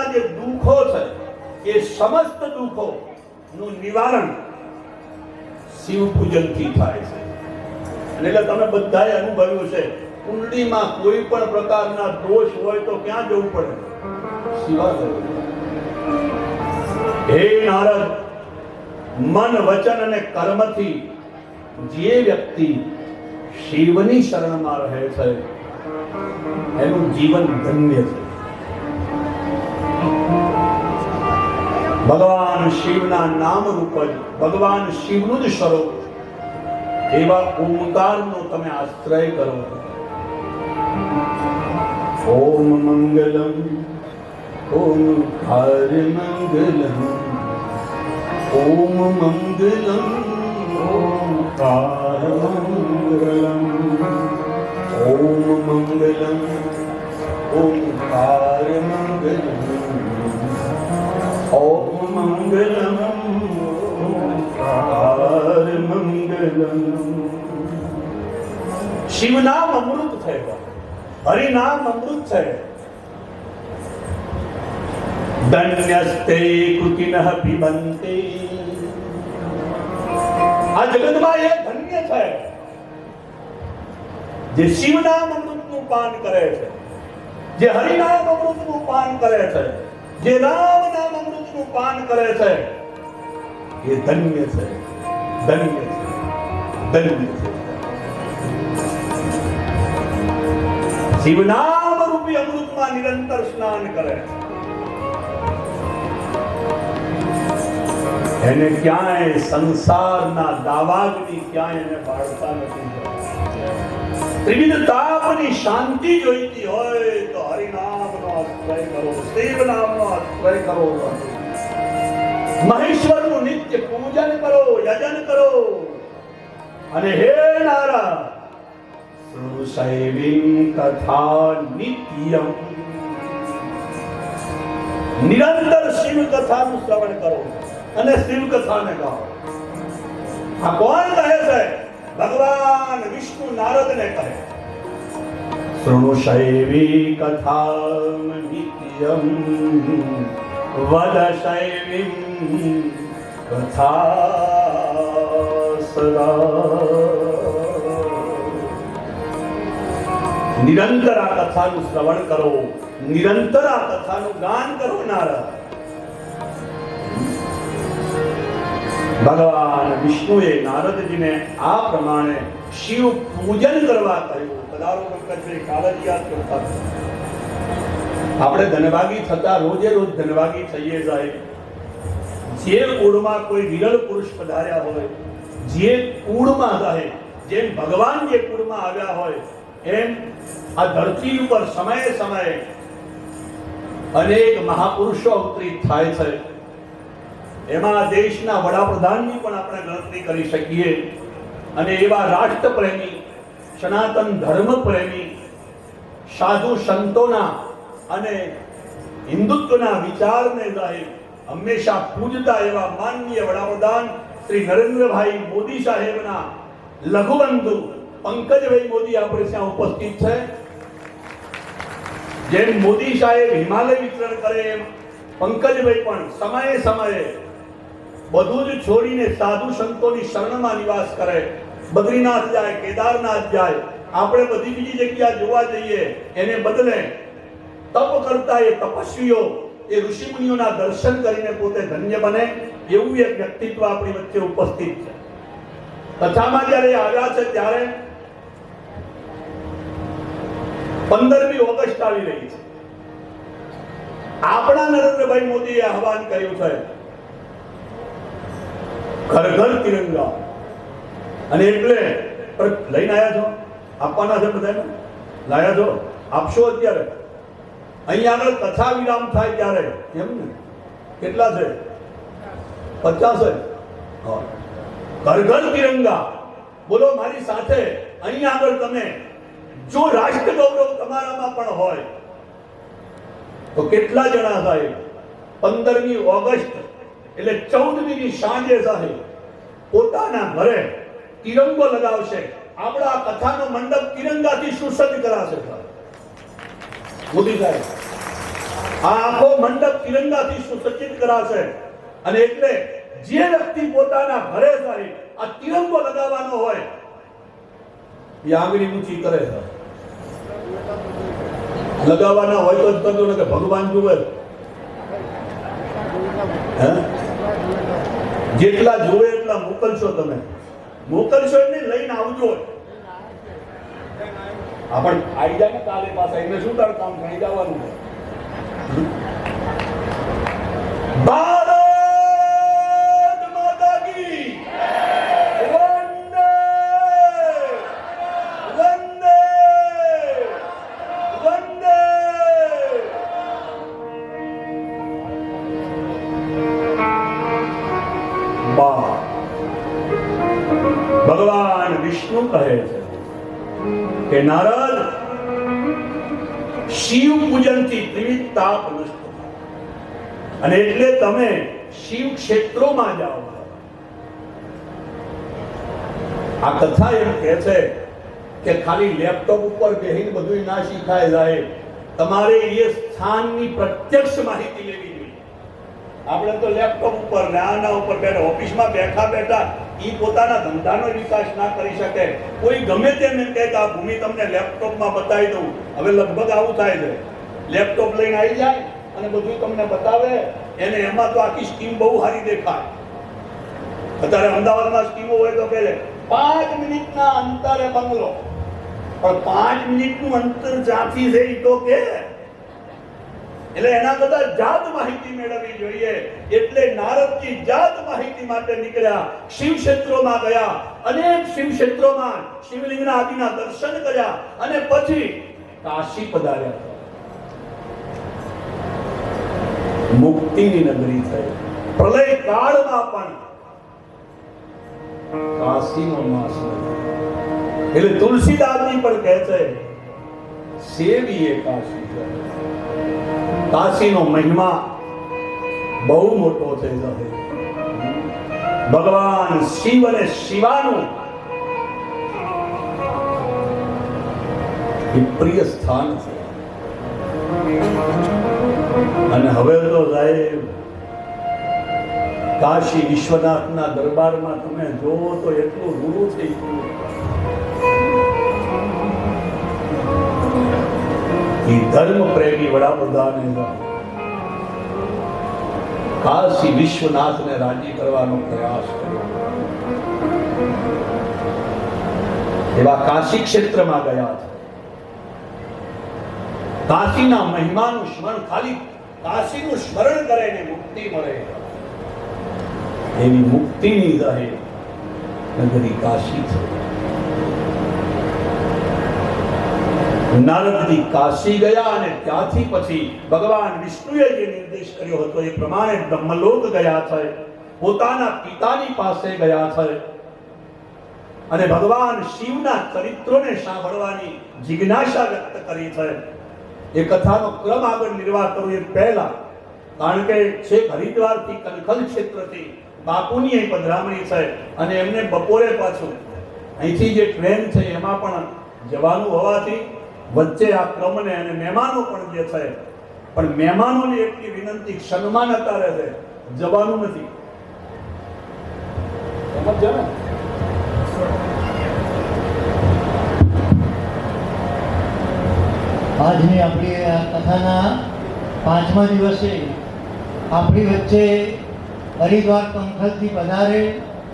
જીવનના જે દુઃખો છે, એ સમસ્ત દુઃખો નું નિવારણ શિવ પૂજનથી થાય છે. એટલે તમે બધાએ અનુભવ્યું છે કુંડલીમાં કોઈ પણ પ્રકારના દોષ હોય તો ક્યાં જવું પડે? શિવાલય. હે નારદ, મન, વચન અને કર્મથી જે વ્યક્તિ શિવની શરણમાં રહે છે, એનું જીવન ધન્ય છે. ભગવાન શિવના નામ રૂપ જ ભગવાન શિવનું જ સ્વરૂપ એવા ઓમકારનો તમે આશ્રય કરો. ઓમ મંગલમ ઓમકાર મંગલમ, ઓમ મંગલમ મંગલમ શિવ નામ અમૃત થયો હરિ નામ અમૃત થયો દન્યસ્તે કૃતિનઃ પિબંતે આ જગતમાં એ ધન્ય છે જે શિવ નામ અમૃતનું પાન કરે છે. જે હરિ નામ અમૃતનું પાન કરે છે. જે રામ નામ અમૃતનું પાન કરે છે. એ ધન્ય છે. ધન્ય છે. ધન્ય છે. શિવનામ રૂપી અમૃતમાં નિરંતર સ્નાન કરે. એને ક્યાંય સંસારના દાવાગ્નિ ક્યાંય એને બાળતા નથી ત્રિવિધ તાપની શાંતિ જોઈતી હોય તો હરિનામનો આશ્રય કરો શિવ નામનો આશ્રય કરો. મહેશ્વરનું નિત્ય પૂજન કરો, યજન કરો. અને હે નારા શૈવીમ કથા નિત્યમ નિરંતર શિવ કથાનું શ્રવણ કરો અને શિવ કથાને કહો આ કોણ કહે છે? ભગવાન વિષ્ણુ નારદને કહે। શૃણુ શૈવી કથા નિત્યમ વદ શૈવીમ કથા સદા। નિરંતર આ કથાનું શ્રવણ કરો. નિરંતર આ કથાનું ગાન કરો, નારદ. ભગવાન વિષ્ણુએ નારદજીને આ પ્રમાણે શિવ પૂજન કરવા કહ્યું. પધારો પંકજભાઈ યાદ કરતા આપણે ધનભાગી થતા રોજે રોજ ધનભાગી થઈએ જાય જે કુળમાં કોઈ વિરળ પુરુષ પધાર્યા હોય, જે કુળમાં રહે જેમ ભગવાન જે કુળમાં આવ્યા હોય એમ આ ધરતી ઉપર સમયે સમયે અનેક મહાપુરુષો અવતરિત થાય છે. એમાં દેશના વડાપ્રધાનની પણ આપણે ગણતરી કરી શકીએ. અને એવા રાષ્ટ્રપ્રેમી, સનાતન ધર્મ પ્રેમી સાધુ સંતોના અને હિન્દુત્વના વિચારને સાહેબ હંમેશા પૂજતા એવા માનનીય વડાપ્રધાન શ્રી નરેન્દ્રભાઈ મોદી સાહેબના લઘુબંધુ પંકજભાઈ મોદી આપણે ત્યાં ઉપસ્થિત છે. જેમ મોદી સાહેબ હિમાલય વિચરણ કરે એમ પંકજભાઈ પણ સમયે સમયે બધું જ છોડીને સાધુ સંતોની શરણમાં નિવાસ કરે. બદ્રીનાથ જાય, કેદારનાથ જાય. આપણે બધી બીજી જગ્યા જોવા જઈએ, એને બદલે તપ કરતા એ તપસ્વીઓ, એ ઋષિમુનિઓના દર્શન કરીને પોતે ધન્ય બને એવું એક વ્યક્તિત્વ આપણી વચ્ચે ઉપસ્થિત છે. કથામાં જ્યારે આવ્યા છે ત્યારે પંદરમી ઓગસ્ટ આવી રહી છે. આપણા નરેન્દ્રભાઈ મોદીએ આહવાન કર્યું છે ઘર ઘર તિરંગા. અને એટલે લઈને આવ્યા છો? આપવાના છે બધાને? લાયા છો? આપશો અત્યારે? અહીંયા આગળ કથા વિરામ થાય ત્યારે. એમ ને? કેટલા છે? પચાસ. ઘર ઘર તિરંગા. બોલો, મારી સાથે અહીંયા આગળ તમે. જો રાષ્ટ્ર ગૌરવ તમારામાં પણ હોય, તો કેટલા જણા સાહેબ પંદરમી ઓગસ્ટ એટલે ચૌદમી ની સાંજે સાહેબ પોતાના ઘરે તિરંગો લગાવશે. આપણા કથાનો મંડપ તિરંગાથી સુસજ્જ કરાશે. મોદી સાહેબ, આ આખો મંડપ તિરંગાથી સુસજ્જિત કરાશે. અને એટલે જે વ્યક્તિ પોતાના ઘરે સાહેબ આ તિરંગો લગાવવાનો હોય, એ આંગળી ઊંચી કરે છે. લગાવવાના હોય તો જ કરજો ને કે ભગવાન જુએ જેટલા જુએ એટલા મોકલશો તમે. મોકલશો એટલે લઈને આવજો. આપણ આવી જાય ને કાલે પાસે એને શું તાર કામ થઈ જવાનું છે? ભારત શિવ પૂજનથી ત્રિવિધ તાપ નષ્ટ. અને એટલે તમે શિવ ક્ષેત્રોમાં જાઓ. આ કથા એમ કહે છે કે ખાલી લેપટોપ ઉપર બેહીને બધું ના શીખાય જાય તમારે એ સ્થાનની પ્રત્યક્ષ માહિતી લેવી આપણે તો લેપટોપ ઉપર ને આના ઉપર બેઠા ઓફિસમાં બેઠા બેઠા એ પોતાના ધંધાનો વિકાસ ના કરી શકે. કોઈ ગમે તેમ એમ કહે કે આ ભૂમિ તમને લેપટોપમાં બતાવી દઉં. હવે લગભગ આવું થાય છે. લેપટોપ લઈને આવી જાય અને બધું તમને બતાવે, એને એમાં તો આખી સ્કીમ બહુ સારી દેખાય. અત્યારે અમદાવાદમાં સ્કીમો હોય તો પહેલે પાંચ મિનિટના અંતરે બંગલો. પણ પાંચ મિનિટનું અંતર જ્યાંથી છે ઈ તો કે એટલે એના બધા જાત માહિતી મેળવવી જોઈએ. એટલે નારદજી જાત માહિતી માટે નીકળ્યા, શિવ ક્ષેત્રોમાં ગયા, અનેક શિવ ક્ષેત્રોમાં શિવલિંગના આદિના દર્શન કર્યા અને પછી કાશી પધાર્યા. મુક્તિની નગરી થઈ. પ્રલય કાળમાં પણ કાશીનો માસ એટલે તુલસીદાસજી પણ કહે છે, સેવીએ કાશી. કાશીનો મહિમા બહુ મોટો થઈ સાહેબ. ભગવાન શિવ અને શિવાનું એ પ્રિય સ્થાન છે અને હવે તો સાહેબ, કાશી વિશ્વનાથના દરબારમાં તમે જોવો તો એટલું ગુરુ થઈ ગયું એ ધર્મ પ્રેમી વડાપ્રધાને કાશી વિશ્વનાથને રાજી કરવાનો એવા કાશી ક્ષેત્રમાં ગયા છે કાશીના મહિમાનું સ્મરણ ખાલી કાશીનું સ્મરણ કરે ને મુક્તિ મળે એવી મુક્તિની રહે નગરી કાશી છે નારદજી કાશી ગયા અને ત્યાંથી પછી ભગવાન વિષ્ણુએ જે નિર્દેશ કર્યો હતો એ પ્રમાણે બ્રહ્મલોક ગયા છે, પોતાના પિતાની પાસે ગયા છે. અને ભગવાન શિવના ચરિત્રોને સાંભળવાની જિજ્ઞાસા વ્યક્ત કરી છે. એ કથાનો ક્રમ આગળ નિર્વાહ કરું એ પહેલા, કારણ કે છેક હરિદ્વારથી કનખલ ક્ષેત્રથી બાપુની અહીં પધરામણી છે અને એમને બપોરે પાછું. અહીંથી જે ટ્રેન છે એમાં પણ જવાનું હોવાથી વચ્ચે આ ક્રમને અને મહેમાનો પણ જે છે, પણ મહેમાનોની એટલી વિનંતી, સન્માન અત્યારે છે, જવાનું નથી. આજની આપણી આ કથાના પાંચમા દિવસે આપણી વચ્ચે હરિદ્વાર કંખલથી પધારે